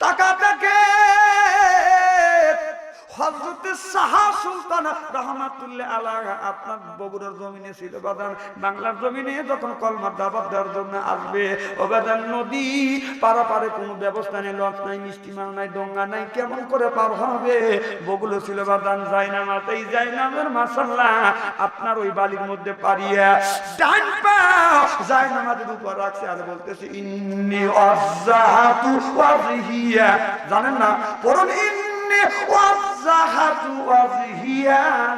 টাকা আপনার বগুড়ার জমিনে ছিল বাদান। বাংলার জমিনে যখন কলমার দাবাত দেওয়ার জন্য আসবে, ও নদী পারাপারে কোনো ব্যবস্থা নেই, লঞ্চ নাই নাই, ডোঙ্গা নাই, কেমন করে পার হবে? বগুলো ছিল বাদান না মাত এই যাই নামের মাসাল্লাহ আপনার ওই বালির মধ্যে পারিয়া ডান পাও যাই নামাজের উপর রাখছে আর বলতেছে, ইন্নি ওয়াজহিয়া। জানেন না? পড়ুন ইন্নি وجهت وجهي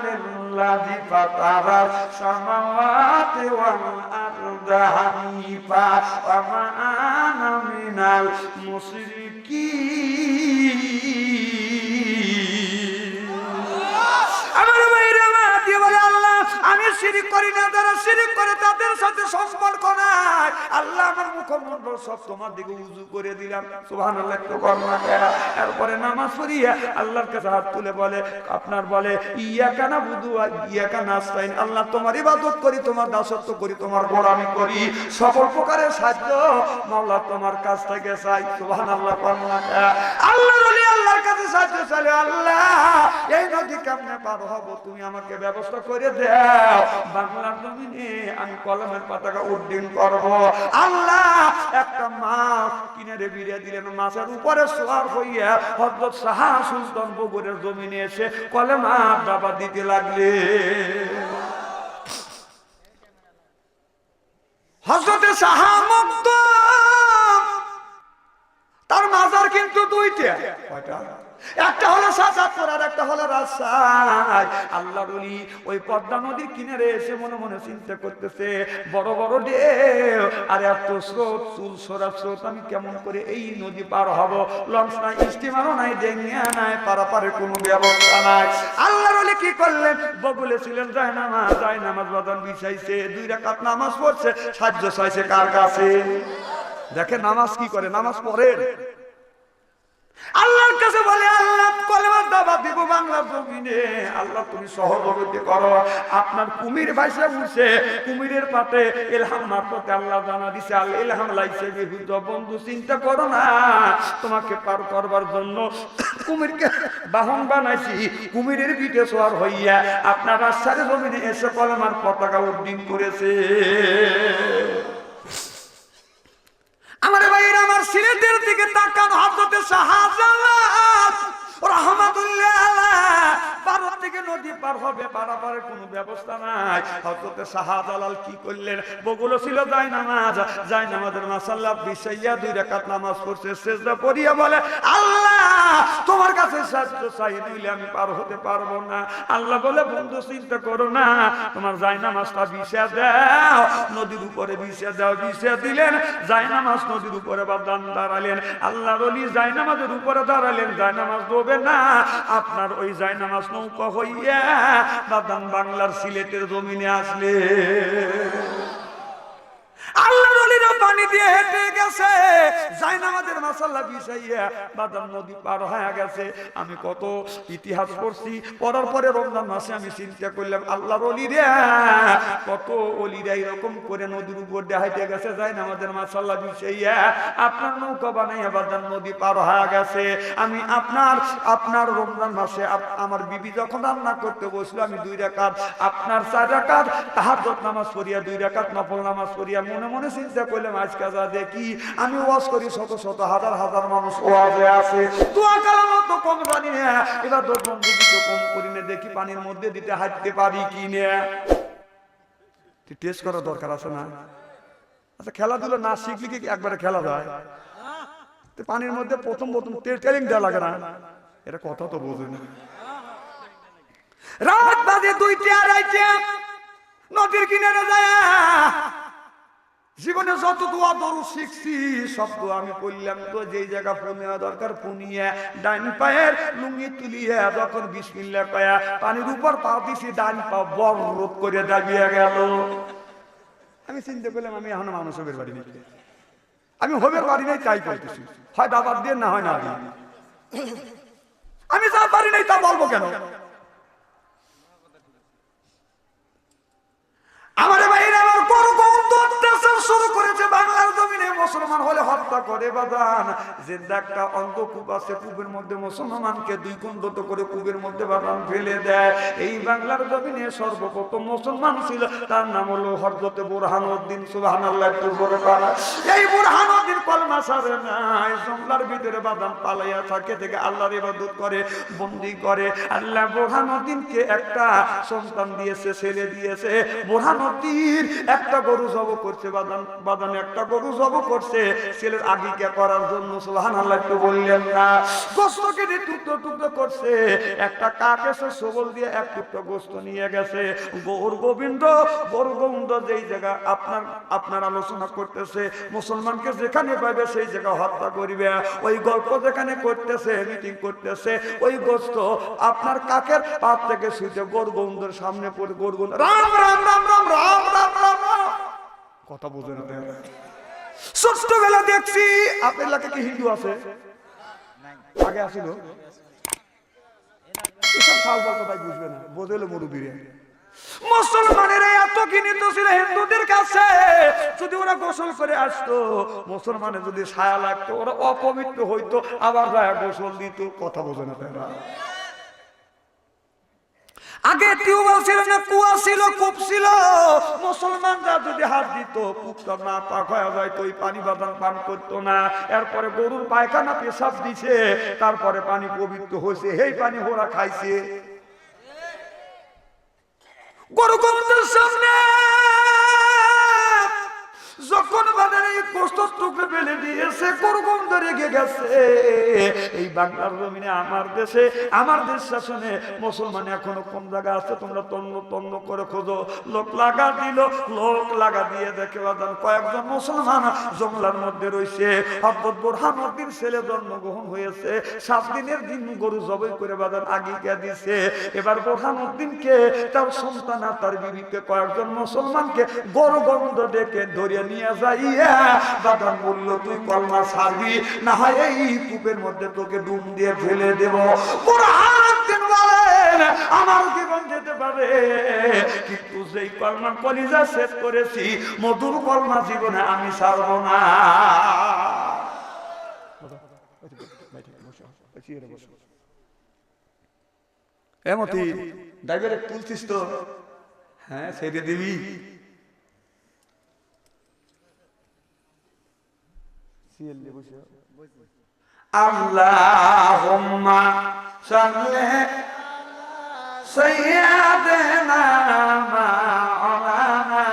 للذي فطر السماوات والأرض حنيفا وما أنا من المشركين আমার ভাইরা মা দিয়ে বলে আল্লাহ আমি শিরিক করি না যারা শিরিক করে তাদের সাথে সম্পর্ক নাই আল্লাহ আল্লাহ তোমার ইবাদত করি, তোমার দাসত্ব করি, তোমার গোলামি করি। সকল প্রকারের সাহায্য মাওলা তোমার কাছ থেকে চাই। সুবহান আল্লাহ আল্লাহ আল্লাহর কাছে সাহায্য চাইলে আল্লাহ, এই নদী কেমনে পার হব? তুমি আমাকে ব্যবস্থা করে দাও। বাংলার জমিনে আমি কলমের পতাকা উড্ডীন করব। আল্লাহ একটা মাছ কিনে রে বিড়ে দিলেন, মাছের উপরে সোয়ার হইয়া হজরত শাহা সুলতান বগুড়ের জমিনে এসে কলেমা দাবা দিতে লাগলে। হজরতে শাহা মুক্ত তার মাজার কিন্তু দুইটা, কয়টা? একটা হলো সাজাপুর আর একটা হলো রাজশাহী। আল্লাহ বলি ওই পদ্মা নদীর কিনারে এসে মনে মনে চিন্তা করতেছে, বড় বড় ঢেউ, আর এত স্রোত, চুল সরা স্রোত, আমি কেমন করে এই নদী পার হব? লঞ্চ নাই, স্টিমারও নাই ডেঙ্গিয়া নাই, পারাপারে কোনো ব্যবস্থা নাই। আল্লাহ বলে কি করলেন? বগুলে ছিলেন, যায় নামাজ যায় নামাজ বাদান বিছাইছে, দুই রাকাত নামাজ পড়ছে, সাহায্য চাইছে কার কাছে? দেখে নামাজ কি করে? নামাজ পড়েন। আল্লাহর জমিনে আল্লাহ তুমি সহযোগিতা করো। আপনার কুমির ভাইসা উঠছে, কুমিরের পাতে এলহাম মারফতে আল্লাহ জানা দিছে আল্লাহ এলহাম লাইছে বিহুদ্ধ বন্ধু, চিন্তা করো না। তোমাকে পার করবার জন্য কুমিরকে বাহন বানাইছি, কুমিরের পিঠে সোয়ার হইয়া আপনার রাস্তার জমিনে এসে কলেমার পতাকা উড্ডীন করেছে। আমার ভাইয়ের, আমার সিলেটের দিকে তাকান হজরতে শাহজালাল। রহমাতুল্লাহ। ভারত থেকে নদী পার হবে পারাপারে কোনো ব্যবস্থা নাই। হজরতে শাহজালাল কি করলেন? বগুলো ছিল যাই নামাজ যাই নামাজের মাসাল্লাহ বিছাইয়া দুই রাকাত নামাজ পড়ছে, সেজদা পড়িয়া বলে, আল্লাহ কাছে সাহায্য চাই আমি পার হতে পারব না। আল্লাহ বলে, বন্ধু, চিন্তা করো না। তোমার দাও। নদীর উপরে দাও দিলেন। নদীর উপরে বাদান দাঁড়ালেন। আল্লাহ উপরে দাঁড়ালেন। না। আপনার ওই যাই নামাজ নৌকা হইয়া বাদান বাংলার সিলেটের জমিনে আসলে। আল্লাহ পানি দিয়ে হেঁটে গেছে। যাই নামাজের মাসাল্লা বিছাইয়া বাদাম নদী পার হয়ে গেছে। আমি কত ইতিহাস পড়ছি, পড়ার পরে রমজান মাসে আমি চিন্তা করলাম, আল্লাহর অলিরা কত অলিরা এরকম করে নদীর উপর দিয়ে হাইটে গেছে যাই নামাজের মাসাল্লা বিছাইয়া আপনার নৌকা বানাইয়া বাদাম নদী পার হয়ে গেছে। আমি আপনার আপনার রমজান মাসে আমার বিবি যখন রান্না করতে বসল, আমি দুই রাকাত আপনার চার রাকাত তাহাজ্জুদ নামাজ পড়িয়া, দুই রাকাত নফল নামাজ পড়িয়া মনে মনে চিন্তা করলাম আজ কাজা দেখি, আমি ওয়াজ করি শত শত, হাজার হাজার মানুষ ওয়াজে আছে দোয়া কালাম তো কম জানি না। এবার কিছু কম করি না, দেখি পানির মধ্যে দিতে হাঁটতে পারি কি না। টেস্ট করার দরকার আছে না? আচ্ছা খেলাধুলা না শিখলে কি একবারে খেলা যায়? তো পানির মধ্যে প্রথম প্রথম ট্রেনিং দেওয়া লাগে না। এটা কথা তো বোঝে না। রাত বাজে দুইটা, আড়াইটা। নদীর কিনারে যায়। জীবনে যত দোয়া দরু শিখছি সব দোয়া আমি পড়লাম তো, যেই জায়গা পুনিয়া দরকার, পুনিয়া ডাইন পায়ের লুঙ্গি তুলিয়া যখন বিসমিল্লা কয়া, পানির উপর পা দিছি, ডাইন পা বড় রূপ করে দাবিয়ে গেল। আমি চিন্তা করলাম, আমি এখন মানুষ হবের বাড়ি নিতে আমি হবের বাড়ি নেই, তাই করতেছি। হয় দাবার দিয়ে, না হয় না আমি যা পারি নাই, তা বলব কেন? আমার বাইরে আমার দত্তেছে শুরু করেছে বাংলার জমিনে, মুসলমান হলে হত্যা করে বাদান জিন্দা একটা অন্ধকূপ আছে, কূপের মধ্যে মুসলমানকে দুই কুণ্ডত করে কূপের মধ্যে বাদান ফেলে দেয়। এই বাংলার জমিনে সর্বপ্রথম মুসলমান ছিল, তার নাম হলো হরজতে বুরহানুদ্দিন সুবহান আল্লাহ একটু বড় করা এই বুরহানুদ্দিন কলমা সারে নাই, জঙ্গলার ভিতরে বাদাম পালাইয়া থাকে, থেকে আল্লাহর ইবাদত করে, বন্দি করে। আল্লাহ বুরহানুদ্দিনকে একটা সন্তান দিয়েছে, ছেলে দিয়েছে। বুরহানুদ্দিন একটা গরু জব করছে বাদান আপনার বাগানে একটা গরু জব করছে, ছেলের আগিকা করার জন্য সোহান আল্লাহ একটু বললেন না। গোস্ত কেটে টুকরো টুকরো করছে, একটা কাক এসে সবল দিয়ে এক টুকরো গোস্ত নিয়ে গেছে। গৌর গোবিন্দ গৌর গোবিন্দ যেই জায়গা আপনার আপনার আলোচনা করতেছে, মুসলমানকে যেখানে পাবে সেই জায়গা হত্যা করিবে। ওই গল্প যেখানে করতেছে মিটিং করতেছে, ওই গোস্ত আপনার কাকের পাত থেকে শুইতে গোর গোবিন্দর সামনে পড়ে, গোর গোবিন্দ, রাম রাম রাম রাম রাম রাম রাম। কথা বুঝে না। ছোট্টবেলা দেখছি আপনার এলাকায় কি হিন্দু আছে? আগে আসিল। এসব হিন্দুদের কাছে, যদি ওরা গোসল আসতো যদি ছায়া লাগতো, ওরা অপবিত্র হইতো, আবার গোসল দিত, কথা বোঝে না তারা। আগে টিউবওয়েল ছিল না কুয়া ছিল, কূপ ছিল। মুসলমানরা যদি হাত দিত কূপটা না পাক হয়ে যায় তো ওই পানি বাদাম পান করতো না। এরপরে গরুর পায়খানা পেশাব দিছে, তারপরে পানি পবিত্র হয়েছে এই পানি ওরা খাইছে। গরু গোবিন্দের সামনে যখন বাজারে এই কষ্ট টুকরে ফেলে দিয়েছে গোবিন্দ রেগে গেছে, এই বাংলার জমিনে আমার দেশে, আমার দেশ শাসনে মুসলমান এখনও কোন জায়গা আছে? তোমরা তন্ন তন্ন করে খোঁজো। লোক লাগা দিল, লোক লাগা দিয়ে দেখে বাজান কয়েকজন মুসলমান জঙ্গলার মধ্যে রয়েছে। হব্বত বোরহানুদ্দিন ছেলে জন্মগ্রহণ হয়েছে। সাত দিনের দিন গরু জবাই করে বাজান আগিকা দিছে। এবার বোরহানুদ্দিনকে তার সন্তান আর তার বিবিকে কয়েকজন মুসলমানকে গরু গন্ধ ডেকে ধরিয়ে নিয়ে যাইয়া বলল, তুই কলমা না হয় এই কূপের মধ্যে তোকে ডুব দিয়ে ফেলে দেব। মধুর কলমা জীবনে আমি ছাড়ব না। এমতি তুলছিস তো? হ্যাঁ ছেড়ে দিবি? আল্লাহুম্মা সাল্লি সাইয়্যিদানা মাওলানা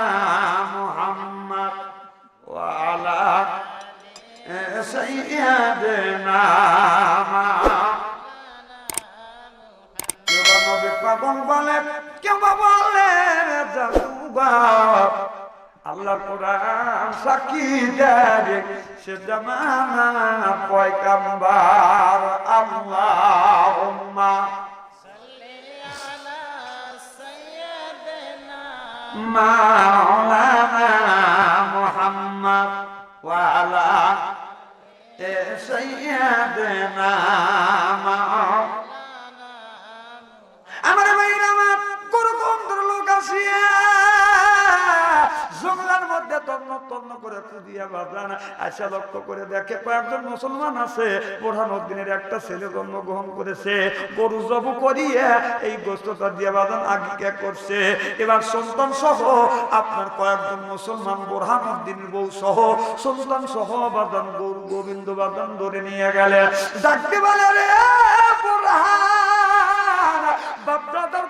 মুহাম্মদ ওয়া আলা সাইয়্যিদানা কেউ বলে কেউ বলে জাদুঘর আল্লাহ কোরআন সাক্ষী দেয় সে জামানা পয়গাম্বার আল্লাহুম্মা। মাওলানা মুহাম্মদ ওয়া আলা সাইয়্যিদিনা আমার তন্ন তন্ন করে খুঁজিয়া বাজান আশা লক্ষ্য করে দেখে কয়েকজন মুসলমান আছে। একটা ছেলে জন্মগ্রহণ করেছে। গরু এই গোস্তটা বাজান করছে। এবার সন্তান সহ আপনার কয়েকজন মুসলমান বোরহানুদ্দিনের বউ সহ সন্তান সহ বাজান গরু গোবিন্দ বাজান ধরে নিয়ে গেলে ডাকতে রে বোরহান, বাপদাদার ধর্মের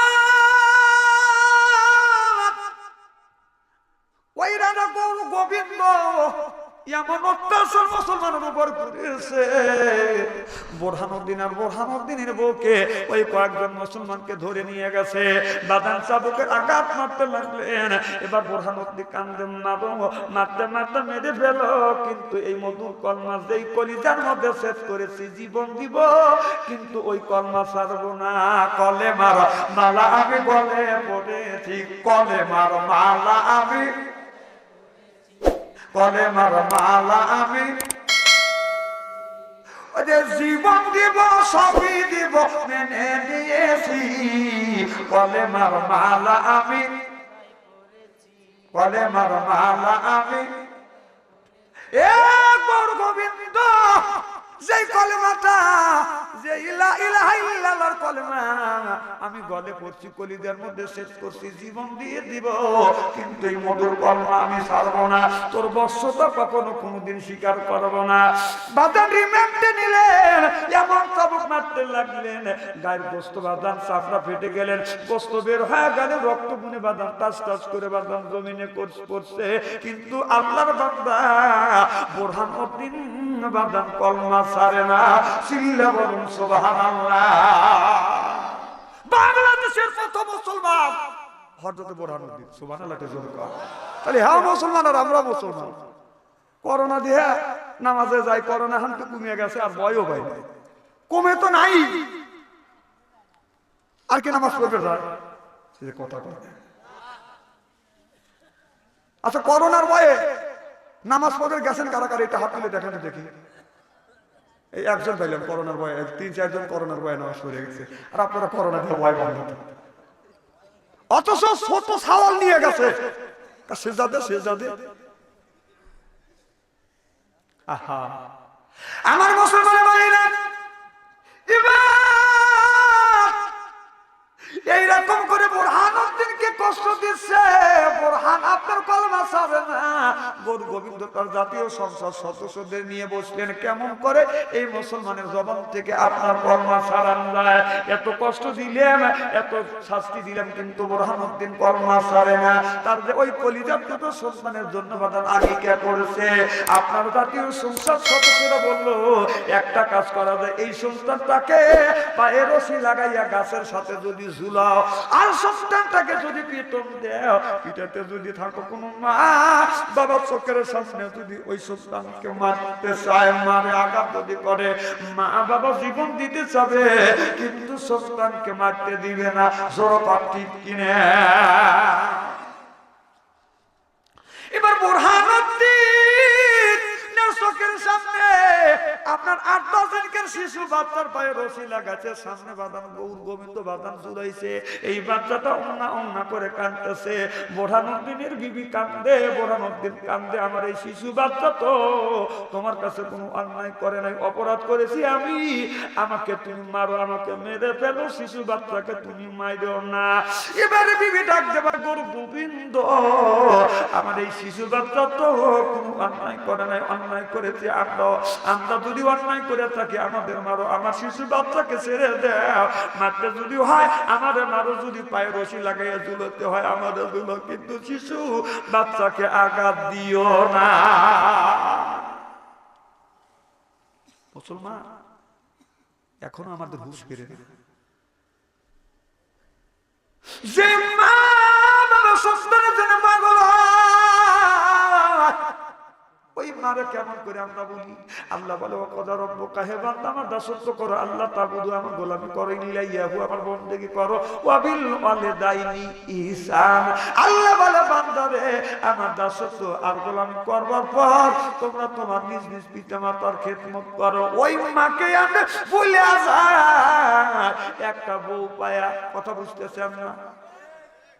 এমন অত্যাচার মুসলমানের উপর করেছে। বোরহানুদ্দিন আর বোরহানুদ্দিনের বউকে ওই কয়েকজন মুসলমানকে ধরে নিয়ে গেছে। বাদান চাবুকের আঘাত মারতে লাগলেন। এবার বোরহানুদ্দিন কান্দে মারো মারতে মারতে মেরে ফেল। কিন্তু এই মধুর কলমা যেই কলিজার মধ্যে শেষ করেছি, জীবন দিব। কিন্তু ওই কলমা ছাড়বো না। কলে মার, মালা আমি গলে পড়েছি। কলে মার, মালা আমি কলে মার মালা আমি। জীবন দিব, সবই দিব, মেনে দিয়েছি কলে মার মালা আমি। কলে মার মালা আমি। এ গৌর গোবিন্দ কলেমাটা যে ইলা ইলাহা ইল্লাল্লাহর আমি গলে পড়ছি কলিদের মধ্যে শেষ করছি, জীবন দিয়ে দিব। কিন্তু এই মধুর কলমা আমি ছাড়বো না, তোর বর্ষতা কখনো কোনোদিন স্বীকার করব না। বাদান রিমেন্টে তবক মারতে লাগলেন। গায়ের গোস্ত বাদান চাপড়া ফেটে গেলেন। গোস্ত বের হয়ে গেলে রক্ত গুনে বাদান টাচ টাচ করে বাদান জমিনে করছে কিন্তু আল্লাহর বান্দা বোরহান উদ্দিন বাদান কলমা ছাড়ে না। চিল্লা বলুন, সুবহানাল্লাহ। বাংলাদেশের প্রথম মুসলমান। হযরত বোরহান উদ্দিন সুবহানাল্লাহ জোরে তাহলে হ্যাঁ মুসলমান আর আমরা মুসলমান। করোনা দিয়ে, নামাজে যাই, করোনা হান তো কমে গেছে, আর ভয়ও পাই নাই। কমে তো নাই। আর কি নামাজ পড়বে সে কথা কয়। আচ্ছা করোনার ভয়ে নামাজ পড়ে গেছেন কারা কারা? এটা হাত তুলে দেখেন দেখি। এই একজন পাইলাম করোনার ভয়ে। তিন, চারজন করোনার ভয়ে নামাজ পড়ে গেছে। আর আপনারা করোনা দিয়ে ভয় বন্ধ অথচ ছোট সাওয়াল নিয়ে গেছে। সেজাদে সেজাদে আহা। আমার মুসলমানের এইরকম করে বোরহান উদ্দিনকে কষ্ট দিচ্ছে, বোরহান আপনার কলমা ছাড়ে না। গরু গোবিন্দ তার জাতীয় সংসদ সদস্যদের নিয়ে বসলেন। কেমন করে এই মুসলমানের জবান থেকে আপনার কলমা ছাড়ান যায়। এত কষ্ট দিলেন, এত শাস্তি দিলাম কিন্তু বোরহান উদ্দিন কলমা ছাড়ে না। তার যে ওই কলিজার দুটো সন্তানের জন্য বাদান আগে কে করেছে? আপনার জাতীয় সংসদ সদস্যরা বলল, একটা কাজ করা যায়, এই সন্তানটাকে পায়ে রশি লাগাইয়া গাছের সাথে যদি ঝুলাও। আর সন্তানটাকে যদি দেও যদি থাকো কোনো মা, বাবা চোখের সামনে যদি ওই সন্তানকে মারতে চায়, মারে, আঘাত যদি করে, মা বাবা জীবন দিতে চাবে, কিন্তু সন্তানকে মারতে দিবে না, জোর ঠিক কিনে? এবার বোরহানুদ্দিন সামনে আপনার আট দশ দশজনকের শিশু বাচ্চার পায়ে রশি লাগাচ্ছে সামনে বাদাম, গৌর গোবিন্দ বাদাম জুড়াইছে এই বাচ্চাটা অন্না অন্না করে কাঁদতেছে। বোরহানুদ্দিনের বিবি কান্দে বোরহানুদ্দিন কান্দে আমার এই শিশু বাচ্চা তো তোমার কাছে কোনো অন্যায় করে নাই, অপরাধ করেছি আমি। আমাকে তুমি মারো, আমাকে মেরে ফেলো, শিশু বাচ্চাকে তুমি মাইরো না। এবারে বিবি ডাক দেবার গরু গোবিন্দ, আমার এই শিশু বাচ্চা তো কোনো অন্যায় করে নাই, অন্যায় করেছি আমরা। আমরা যদি অন্যায় করে থাকি আমাদের মারো আমার শিশু বাচ্চাকে ছেড়ে দেও মারতে যদি হয় আমাদের মারো যদি পায়ে রশি লাগাইয়া ঝুলোতে হয় আমাদের দুলো কিন্তু শিশু বাচ্চাকে আঘাত দিও না। মুসলমান এখনও আমাদের হুশ ফিরে যে মা বাবা সন্তানের জন্য পাগল হয়, ওই মারে কেমন করে আমরা বলি? আল্লাহ বলে ও কদা রব্ব কাহে বান্দা আমার দাসত্ব করো। আল্লাহ তাবুদু আমার গোলামি করো ইলাইয়াহু আমার বন্দেগি করো। ওয়াবিল ওয়ালিদাইনি ইহসান। আল্লাহ বলে, বান্দা রে, আমার দাসত্ব আর গোলামি করবার পর তোমরা তোমার নিজ নিজ পিতামাতার খেদমত করো। ওই মাকে আমি ভুলে যায় একটা বউ পায়া কথা বুঝতেছেন না?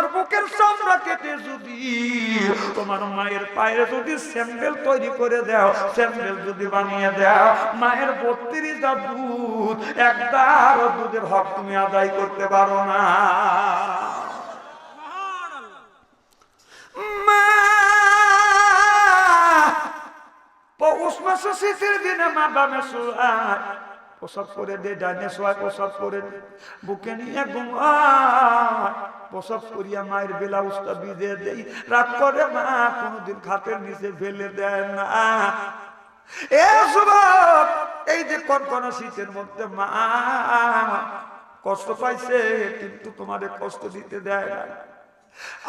তোমার বুকের চামড়া কেটে যদি, তোমার মায়ের পায়ে যদি স্যান্ডেল তৈরি করে দাও, স্যান্ডেল যদি বানিয়ে দাও, মায়ের বত্রিশটা দুধ একদার দুধের হক তুমি আদায় করতে পারো না। পৌষ মাসে শীতের দিনে মা শোয়ায় প্রসব করে দে ডানে শোয়ায় প্রসব করে দে। বুকে নিয়ে ঘুমায়। প্রসব করিয়া মায়ের ব্লাউজটা বিঁধে দেই। রাগ করে মা, কোনোদিন খাতের নিচে ফেলে দেয় না। এই যে কনকনা শীতের মধ্যে মা কষ্ট পাইছে, কিন্তু তোমারে কষ্ট দিতে দেয় না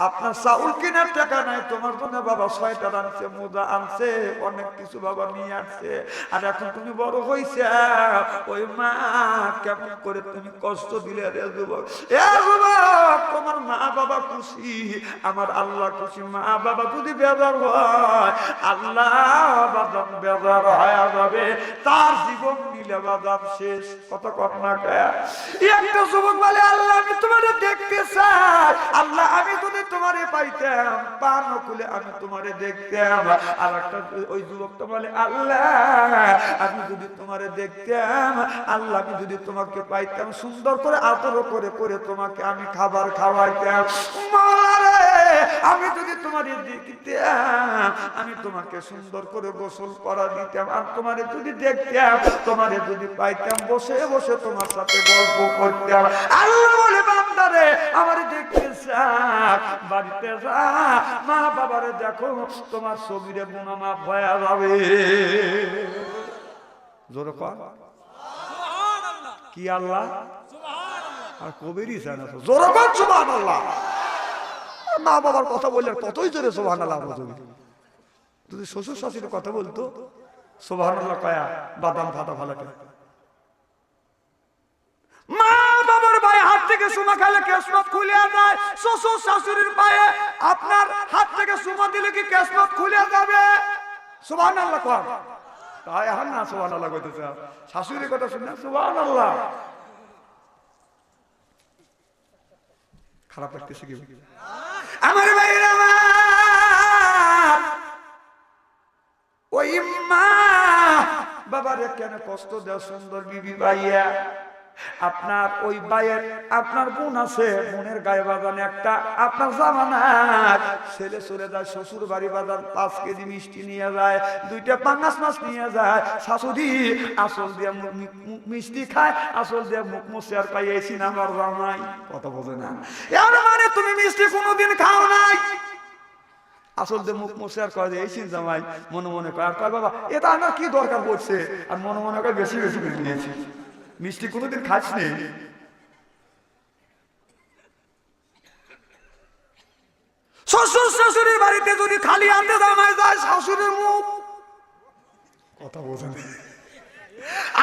আপনার চাউল কেনার টাকা নাই, তোমার জন্য বাবা সোয়েটার আনছে মোজা আনছে, অনেক কিছু বাবা নিয়ে আসছে। আর এখন তুমি বড় হইছে, ওই মা কেমন করে তুমি কষ্ট দিলে রে যুবক। এ যুবক, তোমার মা বাবা খুশি, আমার আল্লাহ খুশি, মা বাবা যদি বেজার হয়, আল্লাহ বেজার হয়ে যাবে, তার জীবন আল্লাহ, আমি যদি ওই বলে, আল্লাহ, আমি যদি তোমারে তোমাকে পাইতাম, সুন্দর করে আদর করে করে তোমাকে আমি খাবার খাওয়াইতাম। আমি যদি তোমারে আমি তোমাকে সুন্দর করে গোসল করা দিতাম আর তোমারে যদি দেখতাম তোমারে যদি পাইতাম বসে বসে তোমার সাথে গল্প করতাম। আল্লাহ বলে বান্দারে আমারে দেখতে বাড়িতে যা। মা বাবারে দেখো তোমার ছবিরে বোনা মা ভয়া যাবে। জোরে কি আল্লাহ? আর কবিরই জানে জোরে সুবহানাল্লাহ। মা বাবার কথা বললে কতই জোরে সুবহানাল্লাহ বলবে। যদি শ্বশুর শাশুড়ির কথা বলতো, সুবহানাল্লাহ কয়া, বাদাম ফাটা ভালো মা হাত থেকে শ্বশুর শাশুড়ির পায়ে আপনার থেকে সুমা দিলে কি আল্লাহ আল্লাহ কথা শুনে সুবহান আল্লাহ খারাপ লাগতেছে কি? আমার আমার ওই মা বাবারে কেন কষ্ট দেওয়া সুন্দর বিবি ভাইয়া? আপনার ওই বাইয়ের আপনার বোন আছে বোনের গায়ে বাগানে একটা, আপনার জামানার ছেলে চলে যায়, শ্বশুর বাড়ি বাজার, পাঁচ কেজি মিষ্টি নিয়ে যায়, দুইটা পাঙ্গাস মাছ নিয়ে যায়, শাশুড়ি আসল দিয়ে মিষ্টি খায়, আসল দিয়ে মুখ মুছে আর পাইয়েছি না আমার জামাই। কথা বোঝে না। এর মানে তুমি মিষ্টি কোনোদিন খাও নাই। আসল যে মুখ মুছে আর কয় যে, এই জামাই। মনে মনে কয়, আর কয় বাবা, এটা আমার কি দরকার পড়ছে? আর মনে মনে কয়, বেশি বেশি নিয়েছি। মিষ্টি কোনোদিন খাস নি শ্বশুর শাশুড়ির বাড়িতে যদি খালি আনতে জামাই যায় শাশুড়ির মুখ? কথা বোঝেন।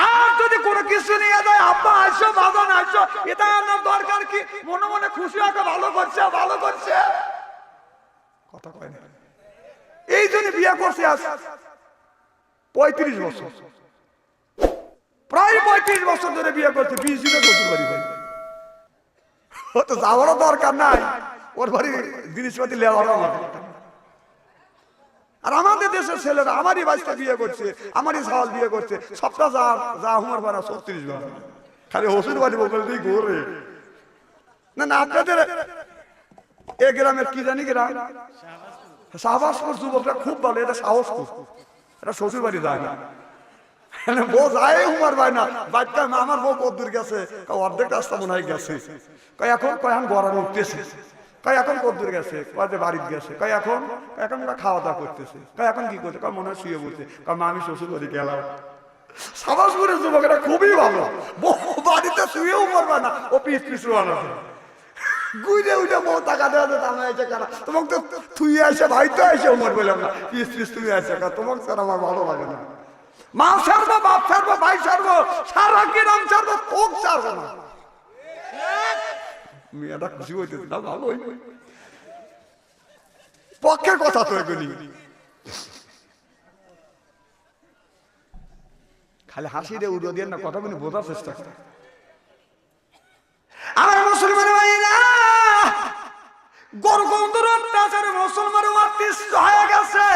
আর যদি কোনো কিছু নিয়ে যায় আব্বা আসছো বাজান আসছো এটা আমার দরকার কি? মনে মনে খুশি আছে ভালো করছে ভালো করছে? কথা কয় না। এই জন্য বিয়ে করছে আজ। পঁয়ত্রিশ বছর। প্রায় পঁয়ত্রিশ বছর ধরে বিয়ে করছে, বিশ দিনে শ্বশুর বাড়ি ভাই ও তো যাওয়ারও দরকার নাই, ওর বাড়ি জিনিসপাতি লেওয়ারও আর আমাদের দেশের ছেলেরা, আমারই বাচ্চা বিয়ে করছে, আমারই সাওয়াল বিয়ে করছে, সবটা যা যা হুমার ভাড়া ছত্রিশ বার খালি হসুর বাড়ি বলতে ঘোরে না না, আপনাদের এ গ্রামের কি জানি গ্রাম শাহবাজপুর যুবকরা খুব ভালো, এটা সাহসপুর এটা শ্বশুর বাড়ি যায় না। বউ যায় উমার ভাই না। বাচ্চা আমার বউ দূর গেছে। অর্ধেক রাস্তা মনে হয় গেছে। এখন, কয়, এখন গরম উঠতেছে। এখন কত দূর গেছে বাড়িতে গেছে। এখন ওরা খাওয়া দাওয়া এখন কি করছে? মনে হয় শুয়ে বলছে আমি শ্বশুর বাড়ি গেলাম। সাবাসপুরের যুবকেরা খুবই ভালো। বাড়িতে শুয়েও মরবে না, ও পিস পিস বানাবে গুইরে উঠে বউ টাকা দেওয়া কেন তোমাকে তুই ভাই তো এসে উমর বললাম না। পিস পিস তুমি এসে তোমাকে আমার ভালো লাগে না। মা ছাড়বো, বাপ ছাড়বো, ভাই ছাড়বো, সারা গ্রাম ছাড়বো তোক ছাড়বো না। মেয়েটা খুশি হইতেছে না ভালোই পক্ষের কথা তো এগুলি। খালি হাসি দিয়ে উড়ো দিয়ে না, কথা বলে, বোঝার চেষ্টা করে। আমার মুসলমান ভাইরা গরগন্ধর অত্যাচারে মুসলমান অতিষ্ঠ হয়ে গেছে।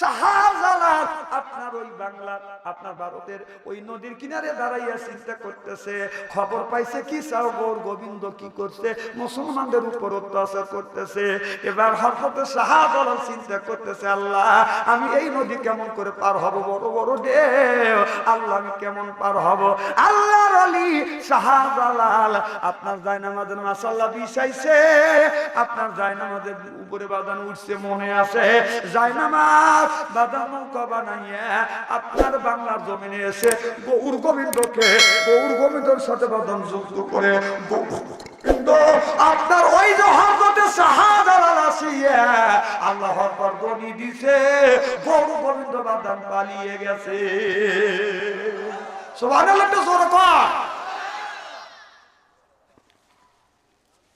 শাহজালাল, আপনার ওই বাংলা, আপনার ভারতের ওই নদীর কিনারে দাঁড়াইয়া চিন্তা করতেছে। খবর পাইছে কি চাও গোবিন্দ কি করছে? মুসলমানদের উপর অত্যাচার করতেছে। এবার হরফতে শাহজালাল চিন্তা করতেছে, আল্লাহ, আমি এই নদী কেমন করে পার হব? বড় বড় ঢেউ। আল্লাহ, আমি কেমন পার হব? আল্লাহর আলী শাহজালাল, আপনার জায়নামাজের মাসাল্লাহ বিছাইছে আপনার জায়নামাজের উপরে বাদান উঠছে, মনে আছে। জায়নামাজ বানাইয়া আপনার বাংলার জমিনে এসে গৌর গোবিন্দকে, গৌর গোবিন্দর সাথে বাদান যুক্ত করে আপনার ওই যে শাহজালাল আসিয়া আল্লাহর পর গনি দিছে, গৌর গোবিন্দ বাদান পালিয়ে গেছে। সুবহানাল্লাহ, একটু জোরে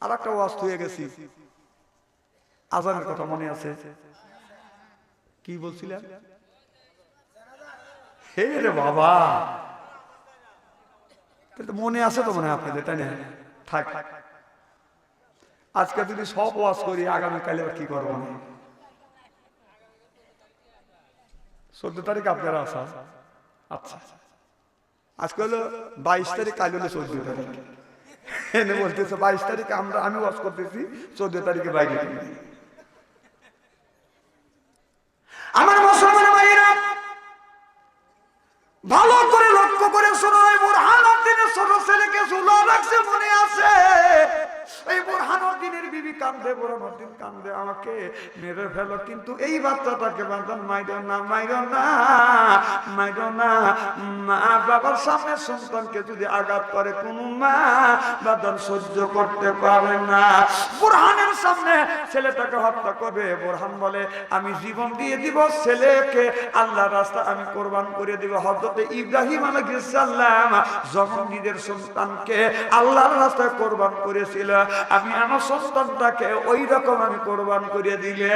আর একটা ওয়াজ হয়ে গেছি। আজানের কথা মনে আছে? কি বলছিলেন হে রে বাবা। মনে আছে তো মনে আপনাদের তাই না? থাক। আজকে যদি সব ওয়াজ করি আগামীকালে আবার কি করব আমি? চোদ্দ তারিখ আপনারা আসা আচ্ছা। আজকে হলো বাইশ তারিখ কাল হলো চোদ্দ তারিখ। এনে বলতেছে বাইশ তারিখে আমরা আমি ওয়াজ করতেছি চোদ্দ তারিখে বাইরে। আমার মুসলমান ভাইয়েরা, ভালো করে লক্ষ্য করে শোনো বুরহান উদ্দিনের ছোট ছেলেকে সুলা রাখছে মনে আছে। এই বুরহান উদ্দিনের বিবি কান্দে বুরহান উদ্দিন কান্দে আমাকে মেরে ফেলো। কিন্তু এই বাচ্চাটাকে বাঁধান মাইর না মাইর না মাইর না। মা বাবার সামনে সন্তানকে যদি আঘাত করে, কোন মা বাদান সহ্য করতে পারে না। বুরহানের সামনে ছেলেটাকে হত্যা করবে। বুরহান বলে, আমি জীবন দিয়ে দিব ছেলেকে, আল্লাহ রাস্তা আমি কোরবান করে দিব। হজরতে ইব্রাহিম আলাইহিসসালাম যখন নিজের সন্তানকে আল্লাহর রাস্তায় কোরবান করেছিল আমি আমার সন্তানটাকে ওই রকম আমি কোরবান করে দিলে।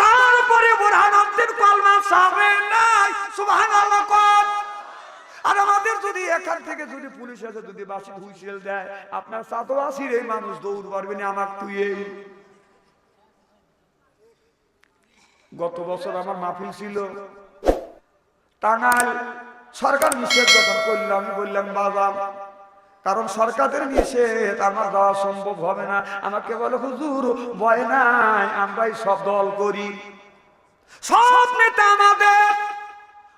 তারপরে বুরহানুদ্দিন কলমা সামনে নাই, সুবহানাল্লাহ আর আমাদের যদি এখান থেকে যদি পুলিশ এসে যদি বাসি হুইসেল দেয়, আপনার সাতবাসীর এই মানুষ দৌড় পারবে না আমার তুই গত বছর আমার মাহফিল ছিল। টাঙ্গাইল সরকার নিষেধ যখন করলাম বললাম বাবা কারণ সরকারের নিষেধ, আমার যাওয়া সম্ভব হবে না। আমাকে বলে, হুজুর, ভয় নাই, আমরাই সব দল করি। সব নেতা আমাদের,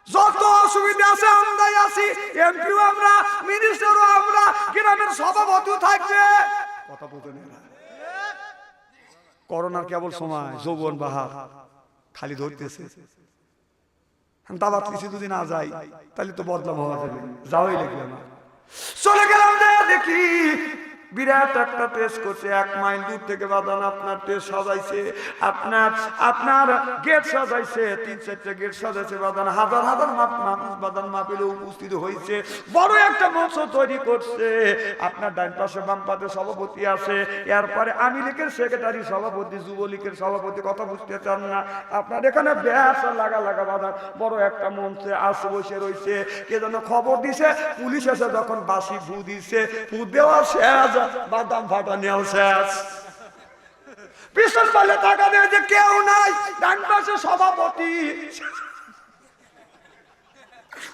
যত অসুবিধা আছে আমরাই আছি। এমপিও আমরা, মিনিস্টারও আমরা, গ্রামের সভাপতিও থাকবে। কথা বলতে করোনার কেবল সময়, যৌবন বাহার, খালি ধরতেছে। দাবাত কিছু যদি না যাই, তাহলে তো বদলাম হওয়া যাবে। যাওয়াই লাগবে না চলে গেলাম যে দেখি বিরাট একটা টেস্ট করছে, এক মাইল দূর থেকে বাদান আপনার টেস্ট সাজাইছে, আপনার আপনার গেট সাজাইছে, তিন চারটে গেট সাজাইছে বাদান হাজার হাজার মানুষ বাদান মাপিলে উপস্থিত হয়েছে, বড় একটা মঞ্চ তৈরি করছে। আপনার ডান পাশে বাম পাশে সভাপতি আছে, এরপরে আমি লীগের সেক্রেটারি সভাপতি, যুবলীগের সভাপতি, কথা বুঝতে চান না। আপনার এখানে ব্যাস লাগা লাগা বাদান বড় একটা মঞ্চে আস বসে রয়েছে, কে যেন খবর দিছে, পুলিশ এসে যখন বাসি ফু দিছে ফু দেওয়া শেষ বাদাম ফাটা নেওয়া শেষ। পালে যে কেউ নাই, ডান পাশে সভাপতি।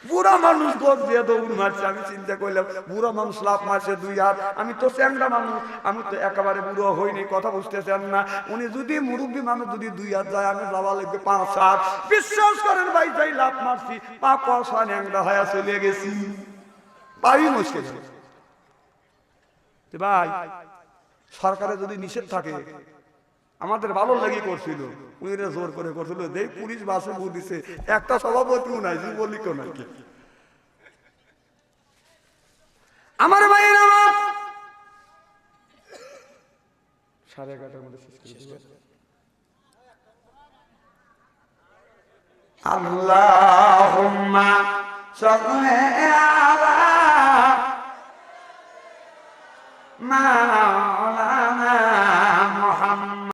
বুড়া মানুষ দিয়ে দৌড় মারছে, আমি চিন্তা করলাম, বুড়া মানুষ লাভ মারছে দুই হাত, আমি তো চ্যাংরা মানুষ, আমি তো একেবারে বুড়ো হইনি, কথা বুঝতেছেন না। উনি যদি মুরব্বী মানুষ যদি দুই হাত যায়, আমি যাওয়া লাগবে পাঁচ হাত। বিশ্বাস করেন ভাই, যাই লাভ মারছি, পা পয়সা ন্যাংরা হয়ে চলে গেছি। পাই মুশকিল তো ভাই, সরকারে যদি নিষেধ থাকে, আমাদের ভালো লাগি করছিল উনিরা জোর করে করছিল, দেখ পুলিশ বাসে ভোট দিছে, একটা সভাপতিও নাই, যুবলীগও নাই। আমার ভাইয়ের আমার সাড়ে এগারোটার মধ্যে করে